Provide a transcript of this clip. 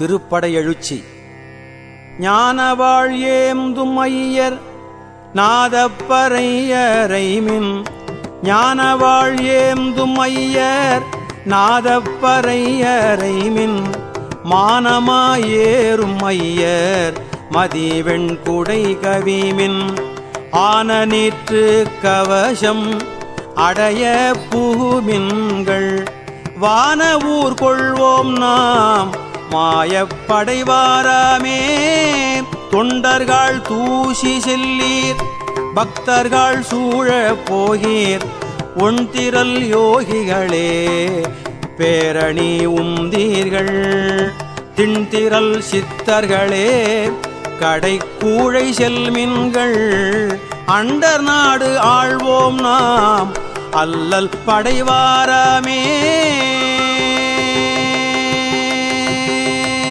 திருப்படையெழுச்சி. ஞானவாழ் ஏந்தும் ஐயர் நாதப்பறையரைமின் ஞானவாழ் ஏந்தும் ஐயர் நாதப்பறையரைமின் மானமாயேறும் ஐயர் மதிவெண் குடை கவிமின் ஆன நீற்று கவசம் அடைய பூமின்கள் வான ஊர் கொள்வோம் நாம். மாயப்படைவாராமே. தொண்டர்கள் தூசி செல்லீர் பக்தர்கள் சூழப் போகீர். ஒன்திரல் யோகிகளே பேரணி உந்தீர்கள் திண்திரல் சித்தர்களே கடை கூழை செல்மின்கள். அண்டர் நாடு ஆழ்வோம் நாம் அல்லல் படைவாராமே.